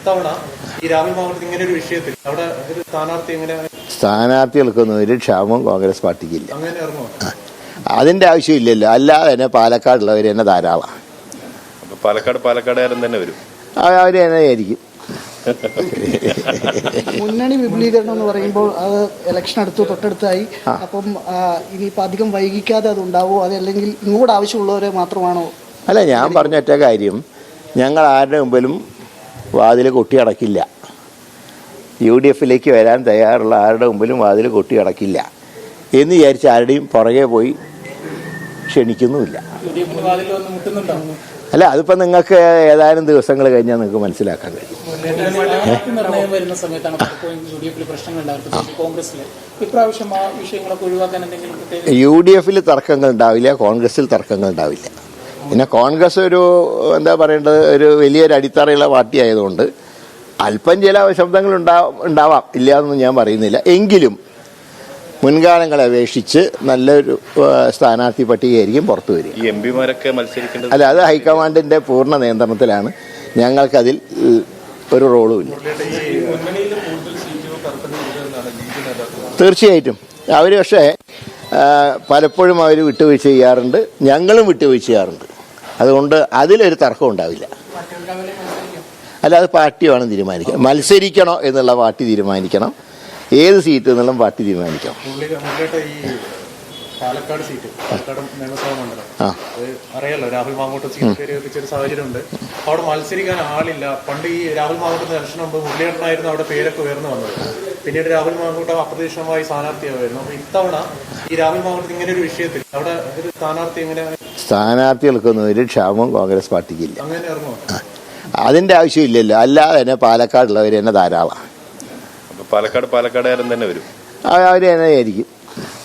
ഇത്തവണ ഈ രാഹുൽ മാവട്ടത്തിൽ ഇങ്ങനെ ഒരു വിഷയത്തിൽ അവിടെ ഒരു സ്ഥാനാർത്ഥി എങ്ങനെ സ്ഥാനാർത്ഥികൾക്കൊന്നും ഒരു ക്ഷാമം കോൺഗ്രസ് പാർട്ടിക്കില്ല അങ്ങനെ ഇറങ്ങുമോ? അതിന്റെ ആവശ്യമില്ലല്ലോ. അല്ലാതെ തന്നെ പാലക്കാടുള്ളവർ തന്നെ ധാരാളം. പാലക്കാട് പാലക്കാടുകാരൻ തന്നെ വരും. അവർ തന്നെ ആയിരിക്കും. മുന്നണി വിപുലീകരണം എന്ന് പറയുമ്പോൾ അത് ഇലക്ഷൻ അടുത്ത് തൊട്ടടുത്തായി. അപ്പം ഇനിയിപ്പോൾ അധികം വൈകിക്കാതെ അത് ഉണ്ടാവുമോ അതല്ലെങ്കിൽ ഇങ്ങോട്ട് ആവശ്യമുള്ളവരെ മാത്രമാണോ? അല്ല ഞാൻ പറഞ്ഞ ഒറ്റ കാര്യം. ഞങ്ങൾ ആരുടെ മുമ്പിലും വാതിൽ കൊട്ടിയടക്കില്ല യു ഡി എഫിലേക്ക് വരാൻ തയ്യാറുള്ള ആരുടെ മുമ്പിലും വാതിൽ കൊട്ടിയടക്കില്ല എന്ന് വിചാരിച്ച് ആരുടെയും പുറകെ പോയി ക്ഷണിക്കുന്നുമില്ല. അല്ല അതിപ്പോൾ നിങ്ങൾക്ക് ഏതാനും ദിവസങ്ങൾ കഴിഞ്ഞാൽ നിങ്ങൾക്ക് മനസ്സിലാക്കാൻ കഴിയും. യു ഡി എഫിൽ തർക്കങ്ങൾ ഉണ്ടാവില്ല കോൺഗ്രസിൽ തർക്കങ്ങൾ ഉണ്ടാവില്ല. പിന്നെ കോൺഗ്രസ് ഒരു എന്താ പറയേണ്ടത് ഒരു വലിയൊരു അടിത്തറയുള്ള പാർട്ടി ആയതുകൊണ്ട് അല്പം ചില ശബ്ദങ്ങൾ ഉണ്ടാവാം ഉണ്ടാവാം. ഇല്ല എന്നൊന്നും ഞാൻ പറയുന്നില്ല. എങ്കിലും മുൻകാലങ്ങളെ അപേക്ഷിച്ച് നല്ലൊരു സ്ഥാനാർത്ഥി പട്ടികയായിരിക്കും പുറത്തു വരിക. ഈ എം പിമാരൊക്കെ മത്സരിക്കേണ്ടത് അല്ല അത് ഹൈക്കമാൻഡിന്റെ പൂർണ നിയന്ത്രണത്തിലാണ്. ഞങ്ങൾക്കതിൽ ഒരു റോളും ഇല്ല. തീർച്ചയായിട്ടും. അവർ പക്ഷേ പലപ്പോഴും അവർ വിട്ടുവീഴ്ച ചെയ്യാറുണ്ട്. ഞങ്ങളും വിട്ടുവീഴ്ച ചെയ്യാറുണ്ട്. അതുകൊണ്ട് അതിലൊരു തർക്കം ഉണ്ടാവില്ല. അല്ല അത് പാർട്ടി വേണം തീരുമാനിക്കാം മത്സരിക്കണോ എന്നുള്ള പാർട്ടി തീരുമാനിക്കണം. ഏത് സീറ്റ് എന്നുള്ള പാർട്ടി തീരുമാനിക്കണം. പാലക്കാട് സീറ്റ് പാലക്കാട് നിയമസഭാ മണ്ഡലം. അത് അറിയാലോ രാഹുൽ മാങ്ങോട്ട് സീറ്റ് കയറി വെപ്പിച്ച സാഹചര്യം ഉണ്ട് അവിടെ മത്സരിക്കാൻ ആളില്ല. പണ്ട് ഈ രാഹുൽ മാങ്ങോട്ട് ഇലക്ഷൻ മുമ്പ് മുരളിയേട്ടനായിരുന്നു അവിടെ പേരൊക്കെ ഉയർന്നു വന്നത്. പിന്നീട് രാഹുൽ മാങ്ങോട്ട് അപ്രതീക്ഷിതമായി സ്ഥാനാർത്ഥിയായിരുന്നു. അപ്പൊ ഇത്തവണ ഈ രാഹുൽ മാങ്ങോട്ട് ഇങ്ങനെ ഒരു വിഷയത്തിൽ അവിടെ ഒരു സ്ഥാനാർത്ഥി എങ്ങനെ സ്ഥാനാർത്ഥികൾക്കൊന്നും ഒരു ക്ഷാമം കോൺഗ്രസ് പാർട്ടിക്കില്ല അങ്ങനെ ഇറങ്ങുമോ? അതിന്റെ ആവശ്യമില്ലല്ലോ. അല്ലാതെ തന്നെ പാലക്കാടുള്ളവർ തന്നെ ധാരാളം. അപ്പൊ പാലക്കാട് പാലക്കാടുകാരൻ തന്നെ വരും. അവർ തന്നെ ആയിരിക്കും.